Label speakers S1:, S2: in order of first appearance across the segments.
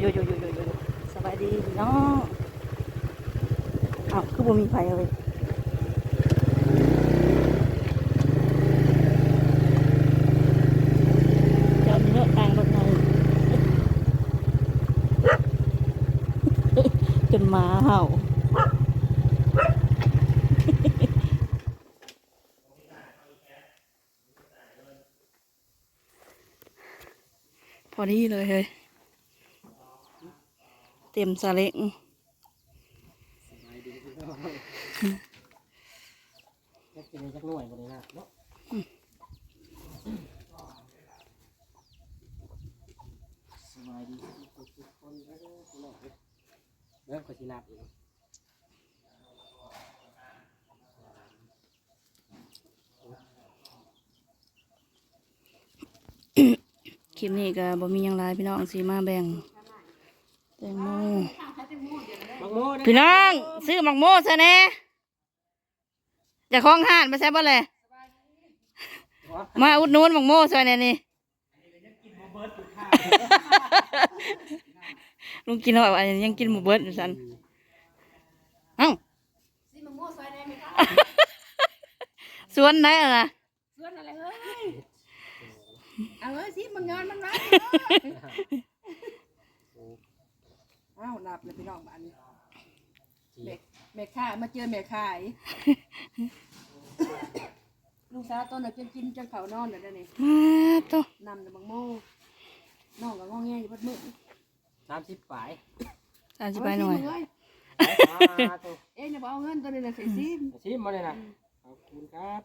S1: อยู่อยู่อยู่อยู่อยู่อยู่สบายดีพี่น้องอ้าวคือบ่มีไฟเลยจำเนื้อกลางรถไงจนมาเห่าพอดีเลยเฮ้ย เต็มซาเล้ง
S2: เล็กเป็นจักหน่วยบริณาเนาะสบายดีทุกคนเด้อพี่น้องเด้อเริ่มขอสินับอีก
S1: คลิปนี้ก็บ่มีหยังหลายพี่น้องสีมาแบ่งแตงโม
S2: มังโมเด้อ
S1: พี่น้อง ซื้อหมักโมซะแน่จะคล้องห่านมาใช่บ่เลยมาอุดหนูนหมักโมซอยแน่นี่ลุงกินแล้วอันนี้ยังกินหมูเบิดอยู่สันเอ้า
S3: สิมะม่วงซอยได้ไหมคะ
S1: สวนไหนอะนะ
S3: สวนอะไรเฮ้ยเอาเอ้ยสิมันงอนมันร้ายอ้าวหลับเลยพี่น้องบ้าน นี้แม่แม่ข่ามาเจอแม่ขายลูกสาวต้นน่ะจนกินจนเขานอนเลยเดี๋ยวนี่
S1: อ้าโต
S3: นำแต่บังโม่น้องก็งอแงอยู่พัดมือ
S2: สามสิบปลาย
S1: ตามสิไปหน่อย
S3: เอ้
S2: ไปมาตัว
S3: เอ๊ะอย่าบอกเอาเงินตัวนี้นะใส่ซิม
S2: ชิมมาเลยนะขอบคุณครับ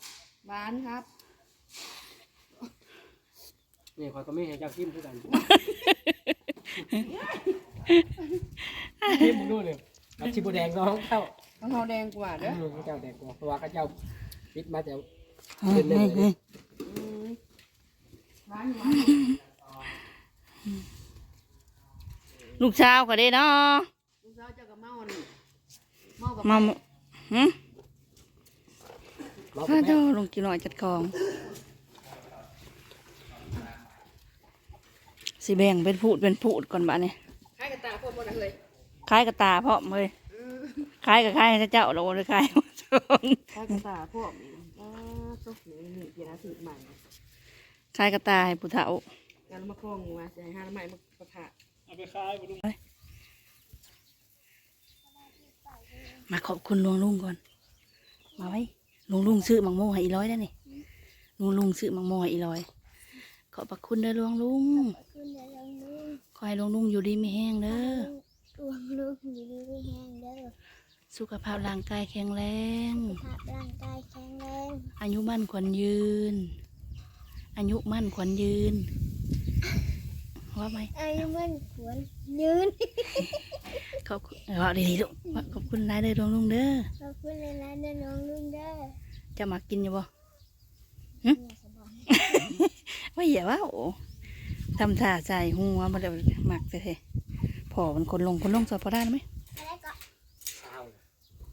S3: หวานครับ
S2: นี่คอยก็มีให้เจ้าชิมทุกกันชิมมึงดูเลย เอาชิบูแดงน้องเจ้า
S3: ของเขาแดงกว่าเด้อ
S2: อืมเจ้าแดงกว่าเพราะว่าเขาเจ้าปิดมาแต่
S1: เฮ้ยเฮ้ยเฮ้ย
S3: อืมหวานหวาน
S1: ลูกสาวก็ได้เนาะ
S3: ลูกสาวเจ้าก็เมาอันเมากับ
S1: มาหมหึ
S2: ล็อก
S1: พา
S2: แม่
S1: เจ้าลงกินหน่อยจัดของ สิแบ่งเป็นพูดเป็นพูดก่อนบ้านี่
S3: ให้กระตาพวกมันเลย
S1: คล้ายกับตาเพราะเลยคล้ายกับคล้ายเจ้าเราเลยคล้าย
S3: ให้กระตาพวกนี้อ่าตุ๊กนี่นี่เปลี่ยนอาชีพใหม่
S1: คล้ายกับตาให้ผู้เฒ่า
S3: งานมาคล้องมาใส่ห้าใหม่มาประทะ
S1: มาขอบคุณลุงลุงก่อน มาไว้ลุงลุงซื้อมังโมให้อีร้อยได้นี่ลุงลุงซื้อมังโมให้อีร้อยขอบพระคุณเด้อลุงลุง
S4: คุณเดี๋ยวลองดู
S1: ขอให้ลุงลุงอยู่ดีไม่แห้งเด้อ
S4: รวมลูกอยู่ดีไม่แห้งเด้อ
S1: สุขภาพร่างกายแข็งแรง
S4: ภาพร่างกายแข็งแรง
S1: อายุมั่นขวัญยืน อายุมั่นขวัญยืน ว่าไหม
S4: อายุมันควรยืน
S1: ขอบคุณเอาดีๆลูกว่าขอบคุณนายเด้อลุงลุงเด้อ
S4: ขอบคุณเลยนะเด้อน้องลุงเด้อ
S1: จะมากินอยู่บ่
S4: เนี่ยสบาย
S1: ว่าอย่าว่าโอ้ทำท่าใจหัวมาเดี๋ยวหมักเถอะ พอมันคนลงคนลงสอบพอได้ไหม
S4: ไรก็
S2: เศร้า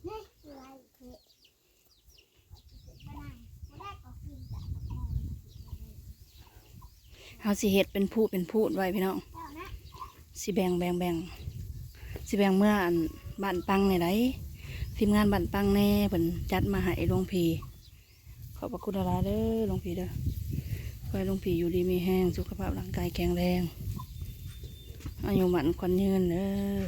S4: นี่อะไรเพื่อนไม่ได้ก็กินแต่
S1: เอาสิเห็ดเป็นพูดเป็นพูดไว้พี่น้องสิแบ่งแบ่งแบ่งสิแบ่งเมื่ออันบ้านปังในไรทีมงานบ้านปังแน่เพิ่นจัดมาให้หลวงพีขอบพระคุณอะไรเด้อหลวงพีเด้อขอให้หลวงพีอยู่ดีมีแห้งสุขภาพร่างกายแข็งแรง อายุมันคนยืนเด้อ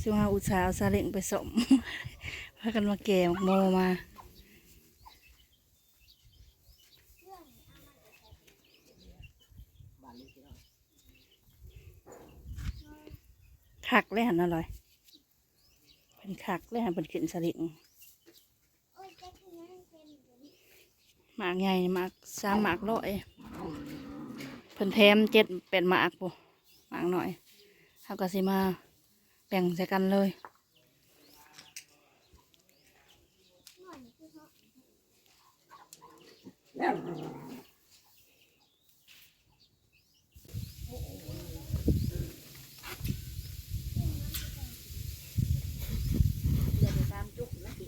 S1: สิว่าอุตสาห์เอาซาเล้งไปสมพากันมาแก่โมมาคักเลยหันอร่อยเป็นคักเลยหันเป็นขึ้นสลิง
S4: โอ้ยแค่ที่นั่นเป็นอยู่นี่
S1: หมากใหญ่หมากสามหมากร้อยเพิ่นแถมเจ็ดเป็นหมากปูหมากหน่อยเขาก็สิมาแบ่งใส่กันเลย
S4: หน่อยคือเขา
S3: เดี๋ยวไปตามจุกนะสิ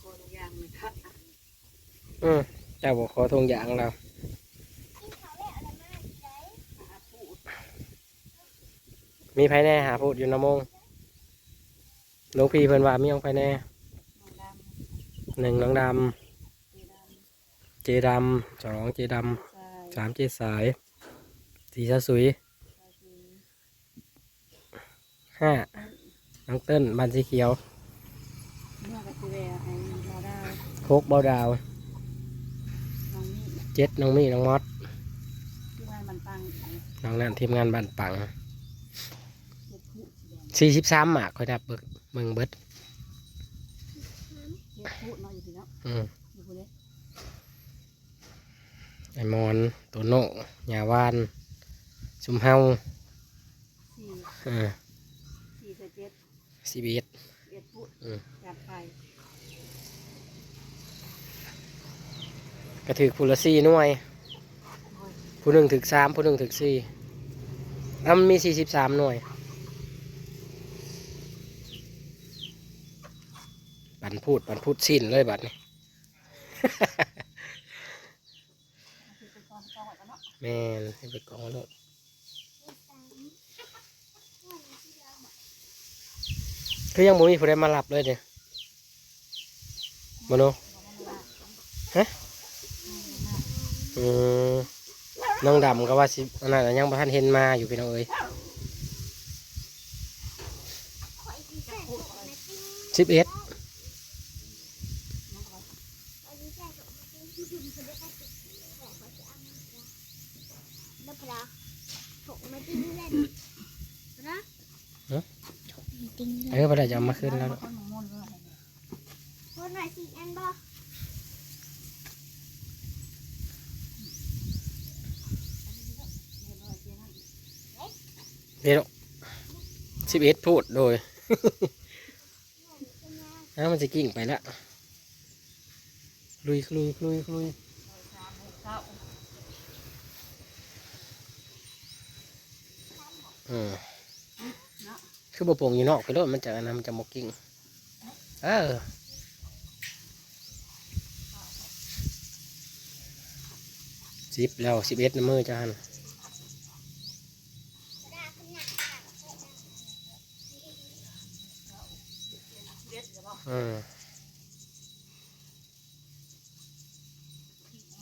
S1: ขอทุกอย่างเลยค่ะ
S2: อืม เจ้าบอกขอทงอย่างเรา
S4: กินข้าวแล้วอะไรมาที่ไหน
S2: มีภายในหาพูดอยู่นะโมงหลวงพี่เพิ่นว่ามีของภายใน
S1: น้องดำ
S2: หนึ่งน้องด
S1: เจดำำ
S2: เจดำสองเจด
S1: ใช่ำ
S2: สามเจสายสี่สะสุย
S1: ใช่คือ
S2: ห้าน้องเติ้ลบันสีเขียว
S1: เมื่อกับสิเวะให้เราได้
S2: โคกเบาดาว
S1: น้องนี่
S2: เจ็ดน้องมี่น้องมอส
S1: ที่บ้านมันปังเน้
S2: องนั่นทีมงานบันปัง
S1: จ็ดผู้แดง
S2: สี่สิบสามหมากคอยดับเบิกเมืองเบิด
S1: เจ็ดผู้เนาะอยู่ที่เนาะ
S2: อืม
S1: อยู่ผู้เล็ก
S2: ไอมอนโตโน่ยาวานชุมเฮา
S1: สี่
S2: อ่า
S1: สี่สิบเจ็ด
S2: สิบเอ็ด
S1: เอ็ดผู้
S2: อืม
S1: จัดไป
S2: กระถือผู้ละสี่หน่วย ผู้หนึ่งถึกสามผู้หนึ่งถึกสี่แล้วมันมีสี่สิบสามหน่วย บันพูดบันพูดสิ้นเลยบัดนี้
S1: คือเป็นตอนเจ้ากันเนาะ
S2: แมนให้ไปกองรถคือยังบ่มีผู้ใดมารับเลยเนี่ยมโนฮะ อืมน้องดำก็ว่าสิอันนั้นนะยังบ่ทันเห็นมาอยู่พี่น้องเอ้ยสิบเอ็ด
S4: เล่นนะ
S2: เออบ่ได้จะเอามาขึ้นแล้ว
S1: คนมงมนเลย
S4: คนหน่อยสิอันบ่
S2: เดี๋ยวสิบเอ็ดพูดโดยน้ามันจะกิ่งไปแล้วลุยลุยลุยลุยอืมคือบโป่งอยู่นอกไปรถมันจะนนั้นมันจะมกกิ่งเออสิบแล้วสิบเอ็ดนะมือจาน อืม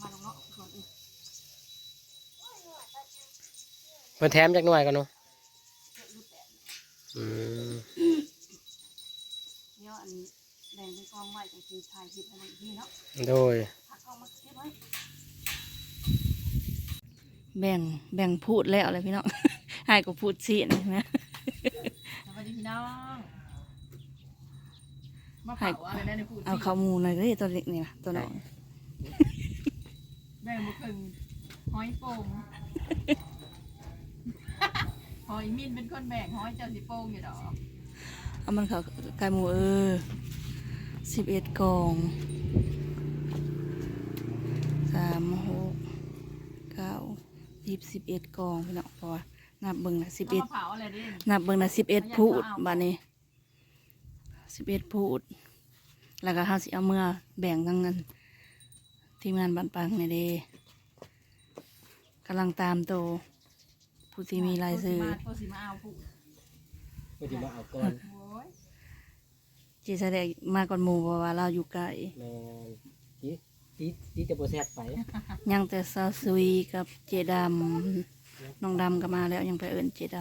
S1: มาลงเนาะส่วนอื่น
S2: เพิ่นแถมจักหน่วยกันเนาะ
S1: เจ็ดหรือแปด
S2: อืม
S1: เดี๋ยวอันนี้แบ่งเป็นกองไว้ก็คือถ่ายคลิปให้มันอีกทีเนาะ
S2: โดย
S1: ผักกองมาเก็บไว้แบ่งแบ่งพูดแล้วเลยพี่น้องให้ก็พูดสินะ
S3: สวัสดีพี่น้อง มาเผาอะไรได้ในพูด
S1: เอาข้าวหมูหน่อยเลยตัวเล็กนี่นะตัวน้อง
S3: แบ่งบุคคลหอยโป่งหอยมินเป็นคนแบ่งหอยเจ้าสิโป่งอยู่ดอก
S1: เอามันเขาไก่หมูเออสิบเอ็ดกล่องสามหกเก้าสิบสิบเอ็ดกล่องพี่น้องเพราะว่านับเบิ่งนะสิบ
S3: เอา
S1: เอ็ด
S3: มาเผาอะไรดิ
S1: นับเบิ่งนะสิบเอ็ดพูดบานี้ สิบเอ็ดพูด แล้วก็ห้าสิเอาเมื่อแบ่งทั้งเงินทีมงานบันปังในเดกำลังตามโตวผู้ที่มีรายชื่อ
S3: โคสิมาเอาผู้
S2: ก็จะมาเอาก่อน
S3: โอ้ย
S1: จีแสดงมาก่อนหมู่เพราะว่าเราอยู่ไกล
S2: แม่ตีตีตีจะโปรเซสไป
S1: ยังแต่ซาซุยกับเจดำน้องดำก็มาแล้วยังไปเอิญเจด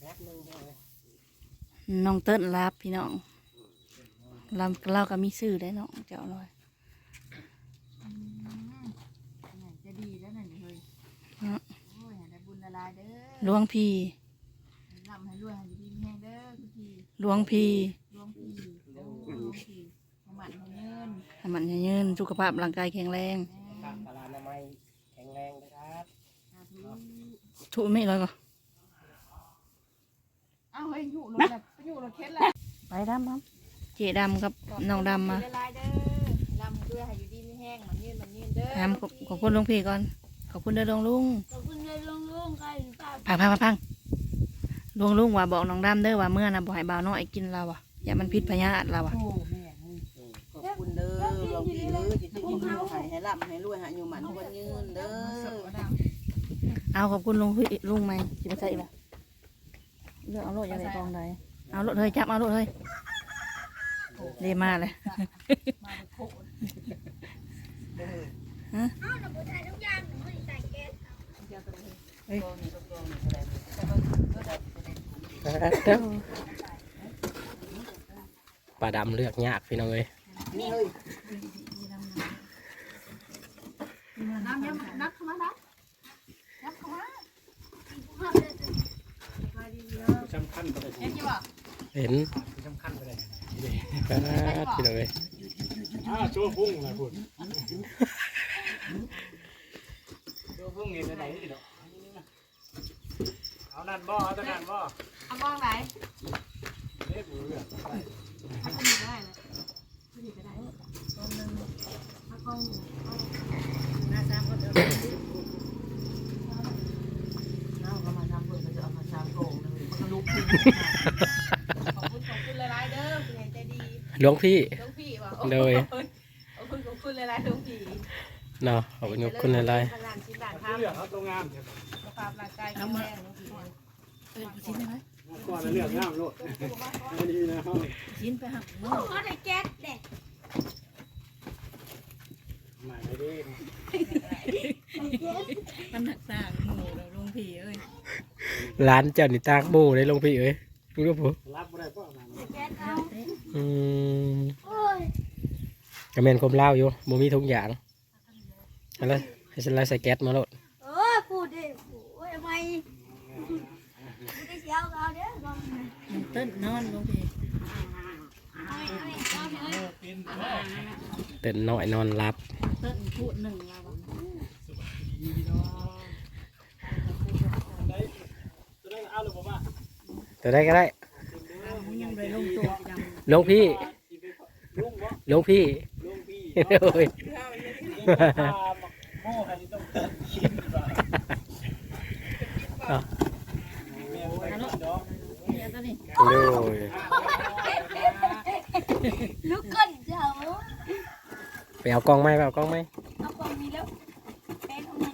S2: แป๊บนึงเด้อำ
S1: น้องเติ้นรับพี่น้องเราเราก็มีชื่อได้น้องเจ้าหน่อย
S3: อืมอันไหนจะดีแล้วนั่นนี่เฮ้ย
S1: เนาะ
S3: โอ้ยให้ได้บุญละลายเด้อ
S1: หลวงพี่
S3: ร่ำให้รวยให้ดีมีแห้งเด้อทุกที
S1: หลวงพี่
S3: หลวงพี่โอ้หลวงพี่ให้มันให้เงิน
S1: ให้มันยืนสุขภาพร่างกายแข็งแรง
S3: แม่
S2: ฝากตลาดนามัยแข็งแรงนะครับ
S3: สาธุ
S1: ถูกไม่เลยก็
S3: เอาเฮ้ยอยู่รถแบบอยู่
S1: ดำครับเจดำกับน้องดำมา
S3: ละลายเด้อลำเพื่อให้อยู่ดีมีแห้งมันยืนมันยืนเด้อ
S1: ถามขอบขอบคุณหลวงพี่ก่อน ขอบคุณเด้อหลวงลุง
S4: ขอบคุณเลยลุงลุงใครหรือเปล่า
S1: พังพังพังพังหลวงลุงว่าบอกน้องดำเด้อว่าเมื่อนะบ่ให้บ่าวน้อยกินเราอะอย่ามันพิษพยาธิเราอะ
S3: โอ้แม่เฮ้ย
S2: อืมก็
S5: คุณเด้อหลวงพี่เด้อจิตจิตให้ให้ให้ร่ำให้รวยให้อยู่หมันคนยืนเด้อ
S1: เอาขอบคุณลุงพี่ลุงไหมจิบใส่ละเลือกเอารถอย่างไรกองใด เอารถเฮ้ยจับเอารถเฮ้ยเดมาเลย
S4: อ้าวหนูถ่ายทุกอย่างหนูไม่ได้ใส่แก๊ส
S2: ปลาดำเลือกยากพี่น้องเอ้ย
S5: นี่เลย
S3: น้ำยังนักเข้ามานะ
S6: สำคัญไปเลย
S3: เห็นจีบ่
S2: เห็น
S6: สำคัญไปเลย
S2: ปลาพี่น้องเอ้ย
S6: อ่าโชว์พุ่งนะคุณโชว์พุ่งเห็นอะไรนี่เนาะเอานั่นบ่เอาตะนั่นบ่
S3: เอามองไหน
S6: เล็บเรือ
S3: เอาคนนี้ได้เลยคนนี้ก็ได้ตรงนึงเอากล้องหน้าซ้ำก็เดินเอาก็มาทำเพื่อจะเอามาซ้ำโกงเลยมันก็ลุก ขึ้นขอบคุณขอบคุณหลายๆเด้อคุณเห็นใจดี
S2: หลวงพี่
S3: หลวงพี่ว่า
S2: โดย
S3: ขอบคุณขอบคุณหลายๆหลวงพี่
S2: เนาะขอบคุณขอบคุณอะไร
S3: พลานชิ้นหลาน
S6: เลือกเอาตรงงาม
S3: ทำสุขภาพร่างกายแข็งแรงหลวงพี่
S1: เออชิ้นได้ไหม
S6: ก่อนเลือกงามโลดอันนี้นะห้อง
S1: ชิ้นไปหัก
S4: โอ้โหได้แก๊สเด็ก
S6: ใหม่ไม่ได้
S1: มันหักสร้างหมูเราลุงพี่เอ้ย
S2: ร้านเจ้านี่ตากหมูเลยหลวงพี่เอ้ยรู้หรือเปล่า
S6: รับบ่ได้เพราะนั่น
S4: แก๊สเอา
S2: อืม
S4: โอ้ย
S2: กระเมนคมเล่าวอยู่บ่มีทุกอย่างเอะไรให้ฉันไล่ใส่แก๊สมาโลด
S4: เออพูดดิโอ้ยทำไมพูดได้เชียวเอาเด้อลองหน่อย
S1: มันเต้นนอนลุงพี่
S4: เอาอีกเอาอีกเอาอีก
S2: เต้นน้อยนอนรับ
S1: เต้นพูดหนึ่งเรา
S6: จะได้เอาหรือเปล่า
S2: แต่ได้ก็ได้
S1: ยังไปลงตัวยัง
S2: หลวงพี่
S6: ลุงบ่
S2: หลวงพี่
S6: ลุงพี่
S2: โอ้ย
S6: พาโม่ให้ต้องเติมกินบ่แม่ไปกินดอก
S1: เนี่ยตัวนี้
S2: โอ้ย
S4: ลุกขึ้นเจ้า
S2: ไปเอากล้องไหมไปเอากล้องไหม
S4: เอาความมีแล้วแป้งเอาไหม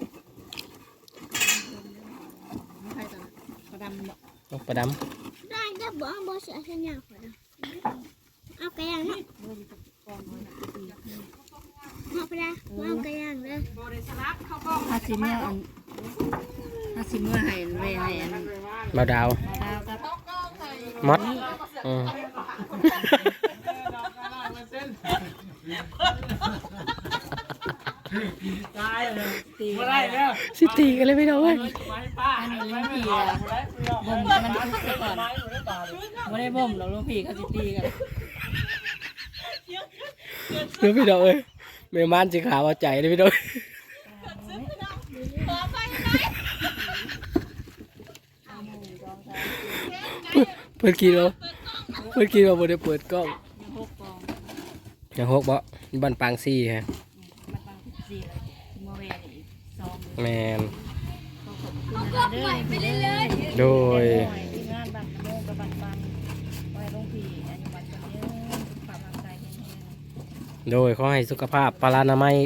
S1: ไม่ใช่ตัวนั้นกระดำบอก
S2: เอาประด
S4: ได้ได้บ่บ่เสียสัญญาขอนะเอาไก่ย่างนะ เอาไปละเอาไก่ย่างเลย
S3: โบเดสลับเข้ากล้อง
S1: ห้าสิเมื่ออันห้าสิเมื่อให้เวให้อันำ
S2: เบาดาว
S1: ดาวกับ
S2: มดอืม
S6: ตายเลย
S1: ตี
S6: บ่ได้แล้ว
S2: สิตีกันเลยไม่ได้เว้ย
S6: ไปป้า
S1: อันนี้ลุงพี่อะบ่มมันทุกข์ก่อนไม่ได้บ่มหรอกลุงพี่เขาสิตีกัน
S2: เดี๋ยวพี่ดอกเอ้ย แม่ม่านสิขาวเอาใจเลยพี่ดอกเปิดคิดว่าเปิดคิดว่าบ่ได้เปิดกล้อง
S1: ยังหกกอง
S2: ยังหกบ่บันปางซี่ฮะ
S1: มันบางสี่เลยเมื่อเวรอีกสอง
S2: แมน
S4: เอากล้องใหม่ไปเรื่อย
S2: โดย
S1: ที่งานบัตรโมงกับบัตรปันไว้ลุงพี่อายุวันจะเยอะปรับร่างกายแข็งแรง
S2: โดยขอให้สุขภาพปรานามัย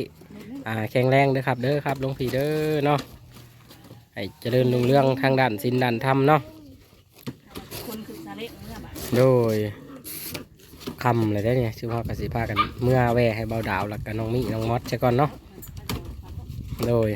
S2: อ่าแข็งแรงเด้อครับเด้อครับหลวงพี่เด้อเนาะให้เจริญรุ่งเรื่องทางด้านศีลด้านธรรมเนาะ
S1: คนคือซาเล็กเมื่อบัตร
S2: โดยคำเลยได้เนี่ยชื่อพ่อกสิภากันเมื่อแวให้เบาดาวแล้วกัน้องมีน้องมอสใช่ก่อนเนาะโดย